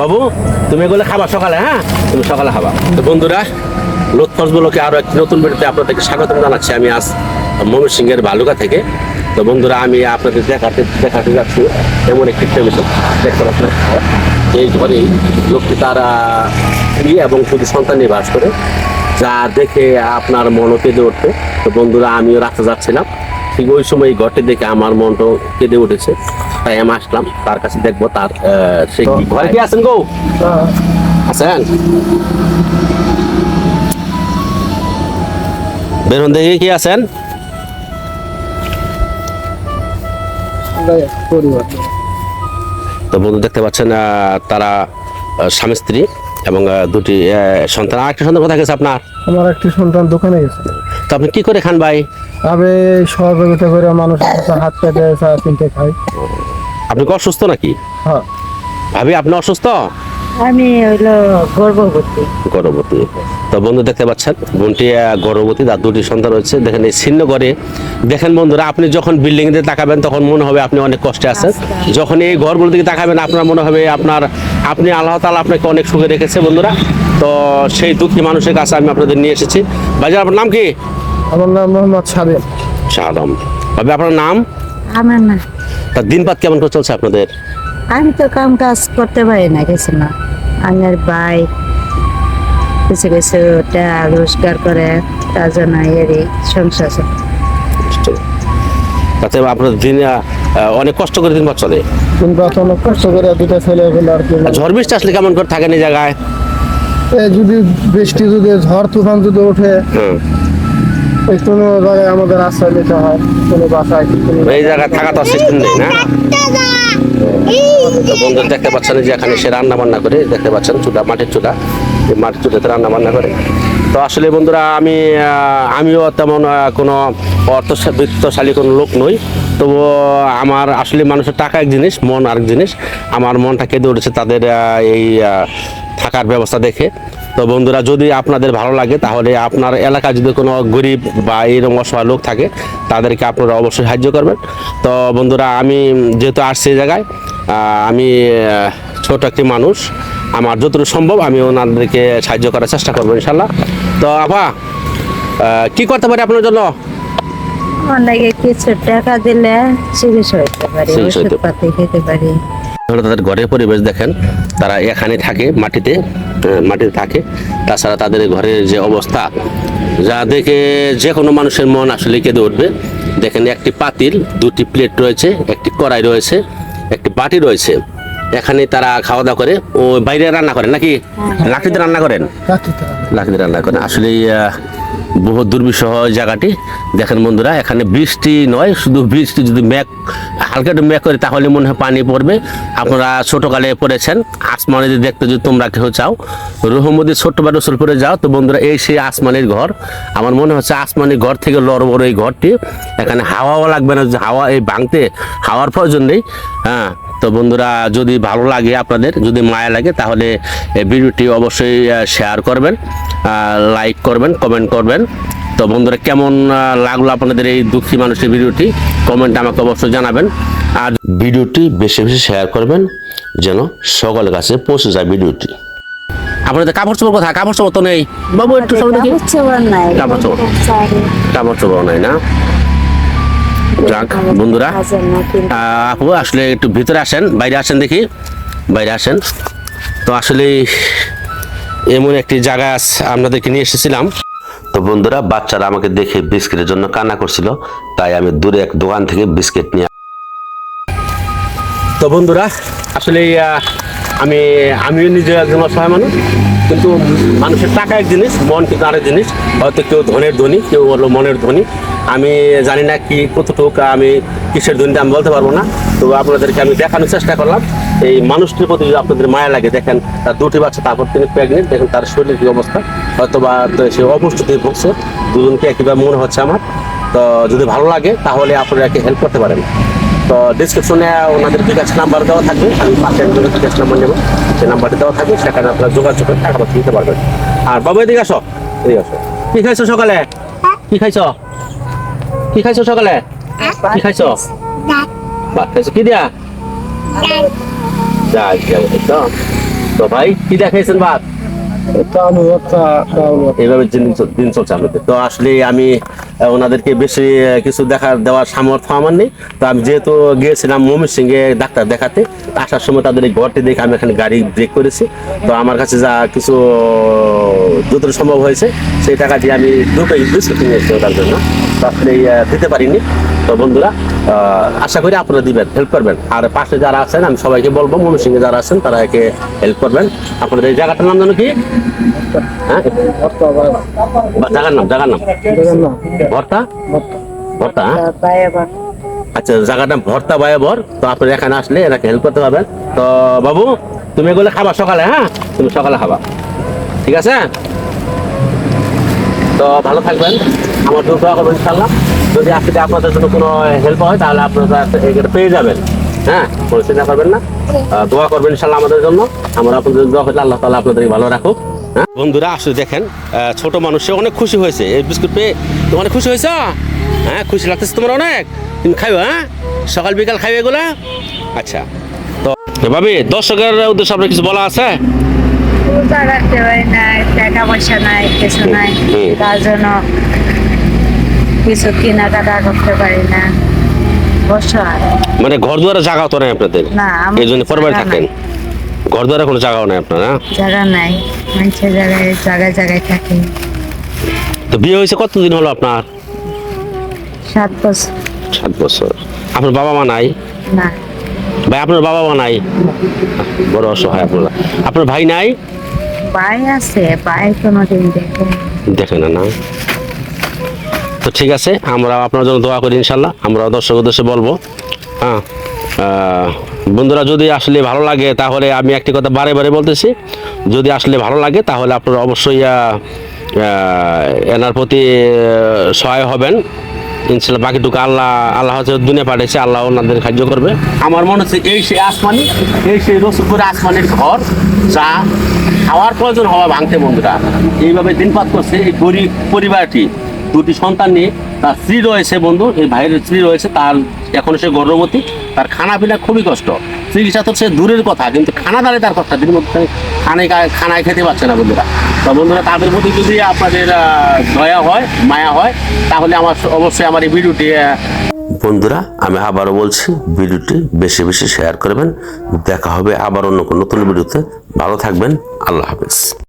বাবু, তুমি এগুলো খাবা সকালে হ্যাঁ? তুমি সকালে খাবা। তো বন্ধুরা লোৎফস ব্লকে আরও একটি নতুন ভিডিওতে আপনাদেরকে স্বাগত জানাচ্ছি আমি আজ ময়ূর সিংহের ভালুকা থেকে। তো বন্ধুরা, আমি আপনাদের দেখাতে দেখাতে যাচ্ছি এমন একটি টেলিভিশন। দেখতে পাচ্ছেন এই ঘরে লোকটি তারা স্ত্রী এবং শুধু সন্তান নিয়ে বাস করে। যা দেখে আপনার মনও কেঁদে উঠতো তো বন্ধুরা, আমিও রাস্তা যাচ্ছিলাম। ঠিক ওই সময় এই ঘরটি দেখে আমার মনটাও কেঁদে উঠেছে। তাই আমি আসলাম তার কাছে দেখব তার সে ঘরে কি আছেন গো? আছেন? বেরোন দেখি কি আছেন? তো বন্ধু দেখতে পাচ্ছেন আহ, তারা স্বামী স্ত্রী এবং দুটি আহ, সন্তান। আর একটা সন্তান কোথায় গেছে আপনার? আমার একটি সন্তান দোকানে গেছে। তো আপনি কি করে খান ভাই? আমি সহযোগিতা করে মানুষের কাছে হাত পেতে চা কিনতে খাই আপনি কি অসুস্থ নাকি? হ্যাঁ। ভাবি আপনি অসুস্থ? আমি হইল গর্ভবতী। গর্ভবতী। তো বন্ধু দেখতে পাচ্ছেন বোনটি গর্ভবতী তার দুটি সন্তান রয়েছে। দেখেন এই ছিন্ন করে দেখেন বন্ধুরা আপনি যখন বিল্ডিং দিয়ে তাকাবেন তখন মনে হবে আপনি অনেক কষ্টে আছেন। যখন এই ঘরগুলোর দিকে তাকাবেন আপনার মনে হবে আপনার আপনি আল্লাহ তালা আপনাকে অনেক সুখে রেখেছে বন্ধুরা। তো সেই দুঃখী মানুষের কাছে আমি আপনাদের নিয়ে এসেছি। বাজার আপনার নাম কি? আমার নাম মোহাম্মদ সাবেন শাহরাম ভাবি আপনার নাম? আমার না তার দিনপাত কেমন করে চলছে আপনাদের? আমি তো কাম কাজ করতে পারি না কিছু না। আমার ভাই কিছু কিছু টাকা রোজগার করে তার জন্য এর সংসার চলে। তাতে আপনার দিন আহ, অনেক কষ্ট করে দিনপাত চলে। কিন্তু অনেক কষ্ট করে দুটা ছেলে হলো আর কি। আর ঝড় বৃষ্টি আসলে কেমন করে থাকেন এই জায়গায়? যদি বৃষ্টি যদি ঝড় তুফান যদি ওঠে হুম এই কোনো জায়গায় আমাদের আশ্রয় নিতে হয় কোনো বাসায় এই জায়গায় থাকা তো সিস্টেম নেই না? বন্ধু দেখতে পাচ্ছেন যে এখানে সে রান্না বান্না করে দেখতে পাচ্ছেন চুলা মাটির চুলা এই মাটির চুলাতে রান্না বান্না করে। তো আসলে বন্ধুরা আমি আমিও তেমন আহ, অর্থ অর্থবিত্তশালী কোনো লোক নই। তবু আমার আসলে মানুষের টাকা এক জিনিস মন আরেক জিনিস। আমার মনটা কেঁদে উঠেছে তাদের এই থাকার ব্যবস্থা দেখে। তো বন্ধুরা যদি আপনাদের ভালো লাগে তাহলে আপনার এলাকায় যদি কোনো গরিব বা এরকম অসহায় লোক থাকে তাদেরকে আপনারা অবশ্যই সাহায্য করবেন। তো বন্ধুরা আমি যেহেতু আসছি এই জায়গায় আমি ছোট একটি মানুষ আমার যতটুকু সম্ভব আমি ওনাদেরকে সাহায্য করার চেষ্টা করব ইনশাল্লাহ তো আপা কি করতে পারি আপনার জন্য? অনেকে কিছু টাকা দিলে চিকিৎসা হইতে পারি চিকিৎসা হইতে ওষুধ পাতি খেতে পারি। তাহলে তাদের ঘরের পরিবেশ দেখেন তারা এখানে থাকে মাটিতে মাটিতে থাকে। তাছাড়া তাদের ঘরের যে অবস্থা যা দেখে যে কোনো মানুষের মন আসলে কেঁদে উঠবে। দেখেন একটি পাতিল দুটি প্লেট রয়েছে একটি কড়াই রয়েছে একটি বাটি রয়েছে। এখানে তারা খাওয়া দাওয়া করে ও বাইরে রান্না করেন নাকি? লাকড়িতে রান্না করেন? লাকড়িতে রান্না করেন। আসলে বহু দুর্বিষহ জায়গাটি। দেখেন বন্ধুরা, এখানে বৃষ্টি নয়, শুধু বৃষ্টি, যদি মেঘ, হালকা একটু মেঘ করে, তাহলে মনে হয় পানি পড়বে। আপনারা ছোটকালে পড়েছেন, আসমানে যদি দেখতে যদি তোমরা কেউ চাও রহমদি ছোট্ট বা রসুলপুরে যাও, তো বন্ধুরা, এই সেই আসমানের ঘর। আমার মনে হচ্ছে আসমানের ঘর থেকে লড় বড় এই ঘরটি। এখানে হাওয়াও লাগবে না, হাওয়া এই ভাঙতে, হাওয়ার প্রয়োজন নেই। হ্যাঁ তো বন্ধুরা যদি ভালো লাগে আপনাদের যদি মায়া লাগে তাহলে ভিডিওটি অবশ্যই শেয়ার করবেন লাইক করবেন কমেন্ট করবেন। তো বন্ধুরা কেমন লাগল আপনাদের এই দুঃখী মানুষের ভিডিওটি? কমেন্ট আমাকে অবশ্যই জানাবেন। আর ভিডিওটি বেশি বেশি শেয়ার করবেন যেন সকলের কাছে পৌঁছে যায় ভিডিওটি। আপনাদের কাপড় চোপড় কোথায়? কাপড় চোপড় তো নেই। বাবু একটু সামনে দেখি। কাপড় চোপড় নাই। কাপড় চোপড়। কাপড় চোপড় নাই না? যাক বন্ধুরা। আপু আসলে একটু ভিতরে আসেন বাইরে আসেন দেখি। বাইরে আসেন। তো আসলে এমন একটি জায়গা আপনাদেরকে নিয়ে এসেছিলাম। তো বন্ধুরা বাচ্চারা আমাকে দেখে বিস্কিটের জন্য কান্না করছিল তাই আমি দূরে এক দোকান থেকে বিস্কিট নিয়ে তো বন্ধুরা আসলে আমি, আমিও নিজে একজন অসহায় মানুষ, কিন্তু মানুষের টাকা এক জিনিস, মন কিন্তু আরেক জিনিস। হয়তো কেউ ধনের ধনী, কেউ হলো মনের ধনী। আমি জানি না কি কতটুকু আমি কিসের ধনীটা আমি বলতে পারব না। তো আপনাদেরকে আমি দেখানোর চেষ্টা করলাম। এই মানুষটির প্রতি যদি আপনাদের মায়া লাগে, দেখেন তার দুটি বাচ্চা, তারপর তিনি প্রেগনেন্ট দেখেন তার শরীরের কি অবস্থা। হয়তো বা সে অপুষ্টিতে ভুগছে, দুজনকে একইভাবে মনে হচ্ছে আমার। তো যদি ভালো লাগে, তাহলে আপনারা একে হেল্প করতে পারেন। তো ডিসক্রিপশনে ওনাদের বিকাশ নাম্বার দেওয়া থাকবে আমি পাশে একজনের বিকাশ নাম্বার নেব। সেই নাম্বারটি দেওয়া থাকবে সেখানে আপনারা যোগাযোগ করে টাকা পয়সা দিতে পারবেন। আর বাবু এদিকে আসো। এদিকে আসো। কি খাইছো সকালে? কি খাইছো? কি খাইছো সকালে? কি খাইছো? ভাত খাইছো। কি দিয়া? তো তো ভাই কি দেখাইছেন ভাত? দিন চলছে আমাদের। তো আসলে আমি ওনাদেরকে বেশি কিছু দেখা, দেওয়ার সামর্থ্য আমার নেই। তো আমি যেহেতু গিয়েছিলাম মমির সিংয়ে ডাক্তার দেখাতে, আসার সময় তাদের এই ঘরটি দেখে আমি এখানে গাড়ি ব্রেক করেছি। তো আমার কাছে যা কিছু যতটা সম্ভব হয়েছে, সেই টাকা দিয়ে আমি দুটো বিস্কুট নিয়ে এসেছি ওটার জন্য। আসলে দিতে পারিনি। তো বন্ধুরা আশা করি আপনারা দিবেন হেল্প করবেন। আর পাশে যারা আছেন, আমি সবাইকে বলব মমির সিংহে যারা আছেন, তারা একে হেল্প করবেন। আপনাদের এই জায়গাটার নাম জানো কি? হ্যাঁ? জাগার নাম জাগার নাম। ভর্তা? ভর্তা। হ্যাঁ? তার আচ্ছা জায়গার নাম ভর্তা বায়াবর। তো আপনি এখানে আসলে এনাকে হেল্প করতে পারবেন। তো বাবু, তুমি এগুলো খাবা সকালে হ্যাঁ? তুমি সকালে খাবা। ঠিক আছে? তো ভালো থাকবেন। আমার জন্য দোয়া করবেন ইনশাল্লাহ যদি আসলে আপনাদের জন্য কোনো হেল্প হয়, তাহলে আপনারা এটা পেয়ে যাবেন। হ্যাঁ? কোনো চিন্তা করবেন না। দোয়া করবেন ইনশাল্লাহ আমাদের জন্য। আমরা আপনাদের দোয়া করলে আল্লাহ তালা আপনাদেরকে ভালো রাখুক। হ্যাঁ? বন্ধুরা, আসলে দেখেন ছোট মানুষে অনেক খুশি হয়েছে। এই বিস্কুট পেয়ে অনেক খুশি হয়েছ? হ্যাঁ খুশি লাগতেছে তোমার অনেক। তুমি খাইবে হ্যাঁ? সকাল, বিকাল খাইবে এগুলা? আচ্ছা। তো ভাবি দর্শকের উদ্দেশ্যে আপনার কিছু বলা আছে? রোজা রাখতে পারি না টাকা পয়সা নাই কিছু নাই। তার জন্য কিছু কেনাকাটা করতে পারি না। মানে ঘর দুয়ারে জায়গা তো নেই আপনাদের? এই জন্য পরবারে থাকেন? ঘর দুয়ারে কোনো জায়গাও নেই আপনার হ্যাঁ? জায়গা নাই। মানুষের জায়গায় জায়গায় জায়গায় থাকি। তো বিয়ে হয়েছে কতদিন হলো আপনার? সাত বছর। সাত বছর। আপনার বাবা মা নাই? না। ভাই আপনার বাবা মা নাই? বড় অসহায় আপনারা। আপনার ভাই নাই? দেখে না। না তো ঠিক আছে আমরা আপনার জন্য দোয়া করি ইনশাল্লাহ আমরা দর্শক উদ্দেশ্যে বলব। হ্যাঁ বন্ধুরা, যদি আসলে ভালো লাগে, তাহলে আমি একটি কথা বারে বারে বলতেছি, যদি আসলে ভালো লাগে, তাহলে আপনারা অবশ্যই এনার প্রতি সহায় হবেন। ইনশাল্লাহ বাকিটুকু আল্লাহ আল্লাহ হচ্ছে দুনিয়া পাঠিয়েছে আল্লাহ ওনাদের সাহায্য করবে। আমার মনে হচ্ছে এই সেই আসমানি, এই সেই রসুলপুরে আসমানির ঘর যা খাওয়ার প্রয়োজন হওয়া ভাঙতে বন্ধুরা। এইভাবে দিনপাত করছে এই গরিব পরিবারটি। দুটি সন্তান নিয়ে তার স্ত্রী রয়েছে বন্ধু, এই ভাইয়ের স্ত্রী রয়েছে, তার এখন সে গর্ভবতী, তার খানা পিনা খুবই কষ্ট। চিকিৎসা তো সে দূরের কথা, কিন্তু খানা দাঁড়িয়ে তার কথা দিন মধ্যে খানায় খানায় খেতে পারছে না বন্ধুরা। বন্ধুরা, তাদের প্রতি যদি আপনাদের দয়া হয়, মায়া হয়, তাহলে আমার অবশ্যই আমার এই ভিডিওটি বন্ধুরা, আমি আবারও বলছি, ভিডিওটি বেশি বেশি শেয়ার করবেন। দেখা হবে আবার অন্য কোনো নতুন ভিডিওতে। ভালো থাকবেন। আল্লাহ হাফেজ।